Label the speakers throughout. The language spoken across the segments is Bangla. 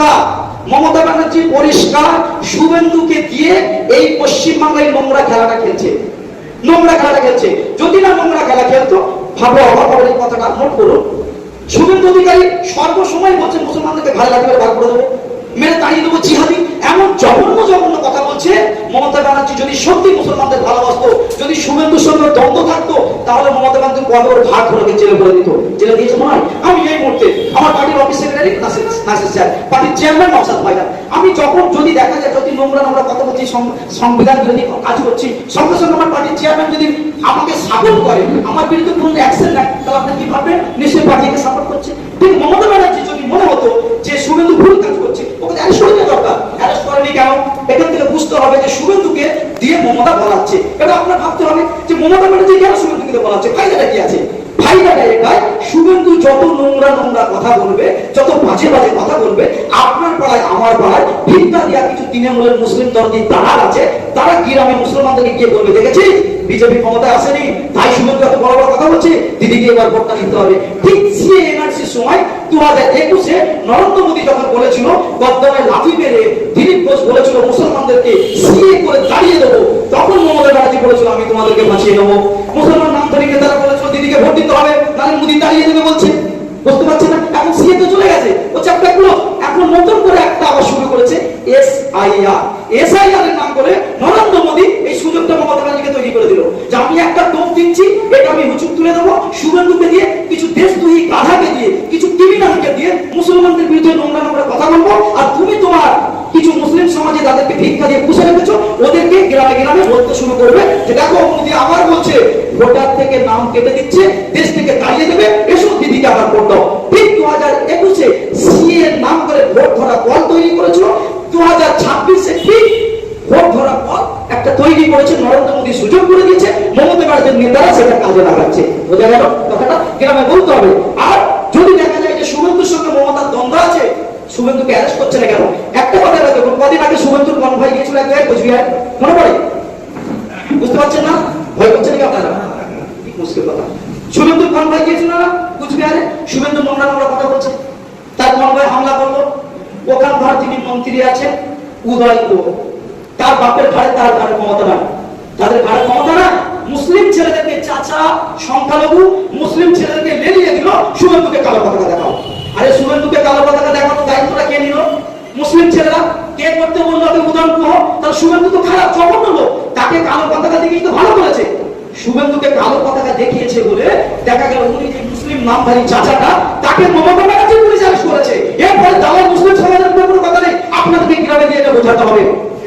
Speaker 1: পরিষ্কার। মমতা ব্যানার্জি পরিষ্কার, শুভেন্দুকে দিয়ে এই পশ্চিমবাংলায় নোংরা খেলাটা খেলছে। নোংরা খেলাটা খেলছে। যদি না নোংরা খেলা খেলতো, ভাবো বাবার এই কথাটা। নোট করুন। শুভেন্দু অধিকারী সর্বসময় বলছে মুসলমানদেরকে ভালো লাগবে ভাগ করে দেবো, মেরে তাড়িয়ে দেবো জিহাদি। এমন জঘন্য জঘন্য কথা বলছে মমতা ব্যানার্জি যদি সত্যি মুসলমানদের ভালোবাসতো যদি শুভেন্দুর সঙ্গে দ্বন্দ্ব থাকতো তাহলে মমতা ব্যানার্জি কত বড় ভাগ করে জেলে করে দিত, জেলে দিয়েছে মনে? হয় আমি এই মুহূর্তে আমার পার্টির অফিস সেক্রেটারি নাসির স্যার পার্টির চেয়ারম্যান নওসাদ ভাইজান আমি যখন যদি দেখা যায় যদি নোংরা নোংরা কথা বলছি সংবিধান বিরোধী কাজ করছি, সঙ্গে সঙ্গে আমার পার্টির চেয়ারম্যান যদি আমাকে সাপোর্ট করে, আমার বিরুদ্ধে কোনো অ্যাকশন নেয়, তাহলে আপনি কি ভাববেন? নিশ্চয়ই পার্টিকে সাপোর্ট করছে। ঠিক মমতা ব্যানার্জি যদি মনে হতো যে শুভেন্দু ভুল কাজ করছে, ওকে অ্যারেস্ট করে দরকার। অ্যারেস্ট করেনি কেন? বুঝতে হবে যে শুভেন্দুকে দিয়ে মমতা বলাচ্ছে। এটা আপনার ভাবতে হবে যে মমতা ব্যানার্জি কেন শুভেন্দুকে বলাচ্ছে? ফায়দাটা কি আছে? শুভেন্দু যত নোংরা নোংরা কথা বলবে, যত বাজে বাজে কথা বলবে, আপনার পাড়ায়, আমার পাড়ায় কিছু তৃণমূলের মুসলিম আছে? তারা গ্রামে মুসলমানদেরকে গিয়ে বলবে, দেখেছি, বিজেপি ক্ষমতায় আসেনি, তাই শুভেন্দু এত বড় বড় কথা বলছে, দিদিকে এবার ভোটটা দিতে হবে। ঠিক সময় দু হাজার একুশে নরেন্দ্র মোদী যখন বলেছিল গদ্দারে লাফি মেরে দিলীপ ঘোষ বলেছিল, মুসলমানদেরকে সিএ করে দাঁড়িয়ে দেবো, তখন মমতা ব্যানার্জি বলেছিল, আমি তোমাদেরকে বাঁচিয়ে নেব। মোদী দাঁড়িয়ে দেবে বলছে বুঝতে পারছেন না এখন সিএ তো চলে গেছে। ও চ্যাপ্টারগুলো এখন নতুন করে একটা আবার শুরু করেছে S I R S I R এর নাম করে নরেন্দ্র মোদী এই সুযোগটা মমতা ব্যানার্জিকে তৈরি করে দিল। যে আমি একটা টোপ দিচ্ছি, এটা আমি হুচুক তুলে দেবো শুভেন্দুকে দিয়ে, কিছু দেশদ্রোহী গাধাকে দিয়ে, কিছু ক্রিমিনালকে দিয়ে মুসলমানদের বিরুদ্ধে নোংরা নোংরা কথা বলব। আর তুমি তোমার কিছু মুসলিম সমাজে তাদেরকে ভিক্ষা দিয়ে পুষে রেখেছো, ওদেরকে গ্রামে গ্রামে বলতে শুরু করবে যে, দেখো, মোদী আবার বলছে থেকে নাম কেটে দিচ্ছে, দেশ থেকে তাড়িয়ে দেবে। এসো, দিদিকে ভোট দাও। ঠিক দু হাজার একুশে সিএ নাম করে ভোট ধরা দল তৈরি করেছিল। দু হাজার ছাব্বিশে ঠিক ভোট ধরার পর একটা তৈরি করেছে। নরেন্দ্র মোদী সুযোগ করে দিয়েছে। মমতা ব্যানার্জির নেতারা সেটা কাজে লাগাচ্ছে। বোঝা গেল কথাটা? গ্রামে বলতে হবে। আর যদি দেখা যায় যে শুভেন্দুর সঙ্গে মমতার দ্বন্দ্ব আছে, শুভেন্দুকে অ্যারেস্ট করছে না কেন? একটা কথা দেখো কদিন আগে শুভেন্দুর কনভয় গিয়েছিল এক জায়গায় কোচবিহার? মনে পড়ে বুঝতে পারছেন না ভয় করছেন কি আপনারা কি মুশকিল কথা শুভেন্দুর কনভয় গিয়েছিল না? কুচবিহারে? শুভেন্দু নোংরা নোংরা কথা বলছে। তার কনভয় হামলা করল। ওখানকার যিনি মন্ত্রী আছেন উদয় গুহ তার বাপের ঘাড়ে তার ঘাড়ে ক্ষমতা নাই তাদের ঘাড়ে ক্ষমতা না, মুসলিম ছেলেদেরকে চাচা, সংখ্যালঘু, মুসলিম ছেলেদেরকে লেলিয়ে দিল, শুভেন্দুকে কালো পতাকা দেখাও। আরে শুভেন্দুকে কালো পতাকা দেখানোর দায়িত্বটা কে নিল? মুসলিম ছেলেরা কে করতে বলল? আপনি উদাহরণ তাহলে শুভেন্দু তো খারাপ, জঘন্য লোক। তাকে কালো পতাকা দেখিয়ে তো ভালো করেছে। শুভেন্দুকে কালো পতাকা দেখিয়েছে বলে দেখা গেল উনি যে মুসলিম নামধারী চাচাটা, তাকে মমতা ব্যানার্জি পুলিশ অ্যারেস্ট করেছে। এরপরে দালাল মুসলিম সমাজের কোনো কথা নেই। আপনাদেরকে গ্রামে দিয়ে এটা বোঝাতে হবে?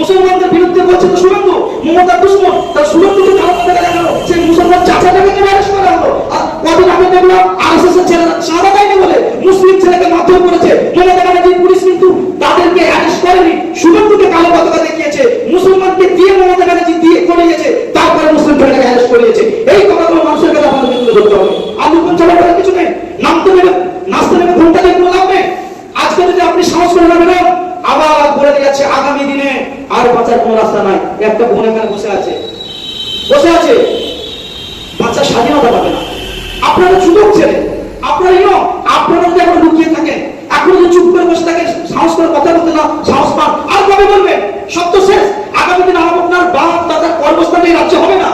Speaker 1: মুসলমানদের বিরুদ্ধে বলছে তো শুভেন্দু। মমতা দুশ্মন। তার শুভেন্দুকে কালো পতাকা দেখানো সেই মুসলমান চাচাটাকে কেন অ্যারেস্ট করা হলো? আর কদিন আগে দেখলাম আরএসএস এর ছেলেরা সাদা দেয়নি বলে মুসলিম ছেলেকে মারধর করেছে মমতা ব্যানার্জি পুলিশ কিন্তু তাদেরকে অ্যারেস্ট করেনি শুভেন্দুকে কালো পতাকা দেখিয়েছে মুসলমানকে দিয়ে মমতা ব্যানার্জি দিয়ে করিয়েছে তারপরে মুসলিম ছেলেকে অ্যারেস্ট করিয়েছে এই কথাগুলো মানুষের কাছে আমাদের তুলে ধরতে হবে আলু পঞ্চাশ করার কিছু নেই নামতে নেবে নাচতে নেবে ঘণ্টা দিয়ে কোনো লাভ নেই আজকে যদি আপনি সাহস করে নেবেন আবার বলে দিয়ে যাচ্ছে আগামী দিনে আর বাঁচার কোনো রাস্তা নাই বোন এখানে বসে আছে। বসে আছে। বাচ্চা স্বাধীনতা পাবে না। আপনারা যুবক ছেলে, আপনারা ইনো আপনারা যদি এখন লুকিয়ে থাকেন, এখন যদি চুপ করে বসে থাকেন, সাহস করে কথা বলতে না, সাহস পান, আর কবে বলবেন? সত্য শেষ। আগামী দিন আমার আপনার বাপ, দাদার কর্মস্থানে রাজ্যে হবে না।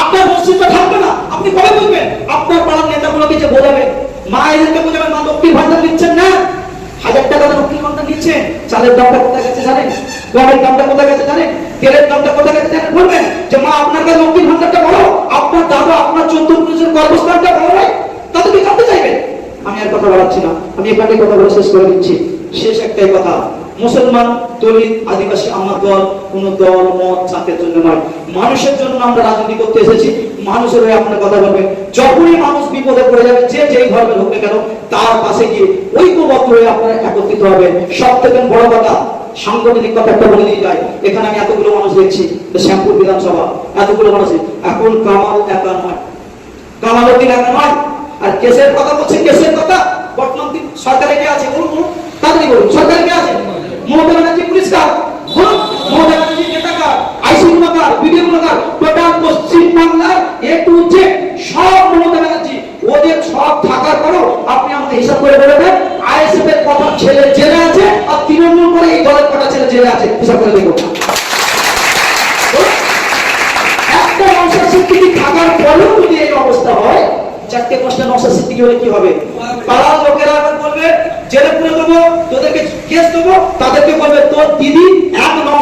Speaker 1: আপনার মসজিদটা থাকবে না। আপনি কবে বলবেন? আপনার পাড়ার নেতাগুলোকে যে বোঝাবেন মায়েদেরকে বোঝাবেন মা লক্ষ্মীর ভান্ডার দিচ্ছেন না। হাজার টাকা লক্ষ্মীর ভান্ডার দিচ্ছেন। চালের দামটা কোথায় গেছে জানেন? গমের দামটা কোথায় গেছে জানেন? তেলের দামটা কোথায় গেছে বলবেন যে মা আপনার কাছে লক্ষ্মীর ভান্ডারটা বড় আপনার দাদা, আপনার চোদ্দ পুলিশের কর্মস্থানটা বড় নয়? তাদেরকে জানতে চাইবেন? আমি আর কথা বলাচ্ছি না। আমি এখানে কথা বলে শেষ করে দিচ্ছি। শেষ একটাই কথা, মুসলমান, দলিত, আদিবাসী, আমার দল, কোন দল, মত, জাতের জন্য নয়। মানুষের জন্য আমরা রাজনীতি করতে এসেছি। মানুষের হয়ে আপনার কথা বলবেন। যখনই মানুষ বিপদে পড়ে যাবে, যে যেই ধর্মের হোক না কেন, তার পাশে গিয়ে ঐক্যবদ্ধ হয়ে আপনারা একত্রিত হবে সব থেকে বড় কথা সাংগঠনিক কথা বলে দিয়ে যায় এখানে আমি এতগুলো মানুষ দেখছি শ্যামপুর বিধানসভা, এতগুলো মানুষ এখন কামাল একা নয়। কামালুদ্দিন একা নয়। আর কেসের কথা বলছে, কেসের কথা। বর্তমান সরকারে কে আছে বলুন তাড়াতাড়ি বলুন? সরকারে কে আছে? হিসাব করে দেখো। একটা নকশা স্বীকৃতি থাকার পরেও যদি এই অবস্থা হয়, চারটে পাঁচটা নকশা স্বীকৃতি হলে কি হবে? পাড়ার লোকেরা আবার বলবে, জেলে পুরে দেবো, তোদেরকে কেস দেবো, তাদেরকে বলবে, তোর দিদি এক নওশাদ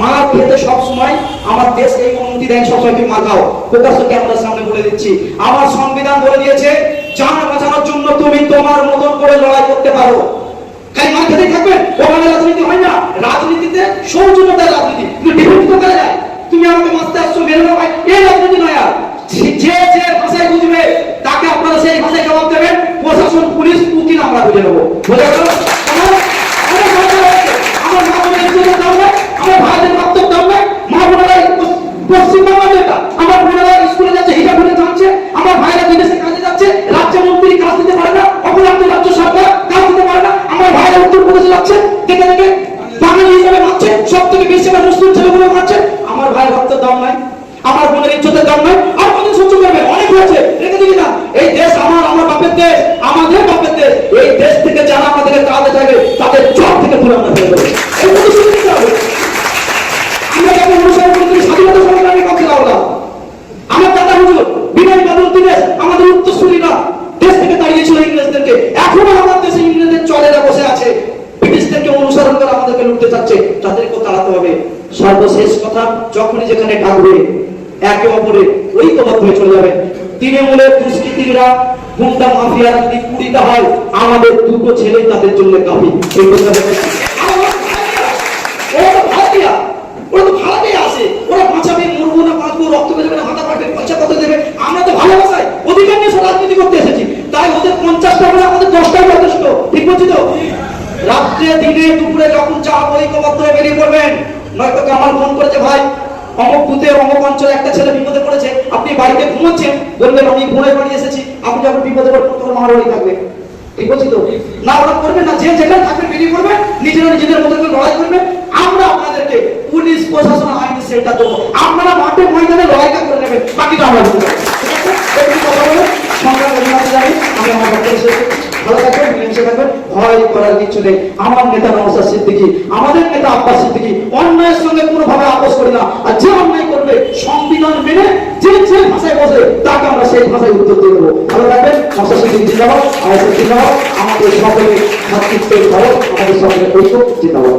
Speaker 1: মা খেতে সবসময় আমার এই অনুমতি সবসময় তুমি মা খাও প্রকাশ্য ক্যামেরার সামনে বলে দিচ্ছি। আমার সংবিধান বলে দিয়েছে বাঁচানোর জন্য তুমি তোমার মতন করে লড়াই করতে পারো। খালি মা খেতে ওখানে রাজনীতি হয় না। রাজনীতিতে সৌজন্যতার রাজনীতি। করা যায় তুমি আমাকে মারতে আসছো, মেরে এই রাজনীতি নয় আর। যে যে ভাষায় বুঝবে, তাকে আপনারা সেই ভাষায় জবাব দেবেন। প্রশাসন, পুলিশ, উকিল আমরা বুঝে নেব। বোঝা গেল? Por sinal, সর্বশেষ কথা, যখনই যেখানে ডাকবে একে অপরে ঐক্যবদ্ধ হয়ে চলে যাবে। তৃণমূলের দুষ্কৃতীরা, গুন্ডা মাফিয়া যদি কুড়িটা হয়, আমাদের দুটো ছেলে তাদের জন্য কাফি এই কথা তো আসে। ওরা না রক্ত বেরোবে মাথা ফাটবে পয়সা কত দেবে। আমরা তো ভালোবাসায় অধিকার নিয়ে রাজনীতি করতে এসেছি। তাই ওদের পঞ্চাশটা আমাদের দশটাই যথেষ্ট ঠিক বলছি তো? রাত্রে, দিনে, দুপুরে যখন চা ঐক্যবদ্ধ বেরিয়ে পড়বেন নয়তো আমার ফোন করেছে, ভাই। অমুক বুথে, অমুক অঞ্চলে একটা ছেলে বিপদে পড়েছে, আপনি বাড়িতে ঘুমোচ্ছেন? বলবেন, আমি ঘুরে বাড়ি এসেছি, আপনি যখন বিপদে পড়বেন, তখন থাকবে। ঠিক বলছি তো? না, ওরা করবে না, যে যেখানে থাকবে নিজেরা নিজেদের মতো করে লড়াই করবে। আমরা আপনাদেরকে পুলিশ, প্রশাসন আইন সেটা দেবো। আপনারা মাঠে, ময়দানে লড়াইটা করে নেবেন আমরা ভালো থাকবেন মিলেমিশে থাকবেন। ভয় করার কিছু নেই। আমার নেতা নওশাদ সিদ্দিকী, আমাদের নেতা আব্বাস সিদ্দিকী অন্যায়ের সঙ্গে কোনোভাবে আপোষ করি না। আর যে অন্যায় করবে, সংবিধান মেনে যে যে ভাষায় বসে, তাকে আমরা সেই ভাষায় উত্তর দিয়ে দেবো। ভালো রাখবেন সিদ্দিকী জিন্দাবাদ জিন্দাবাদ, আমাদের সকলে ভাতৃত্বের ভালো, আমাদের সকলে ঐক্য, জিন্দাবাদ।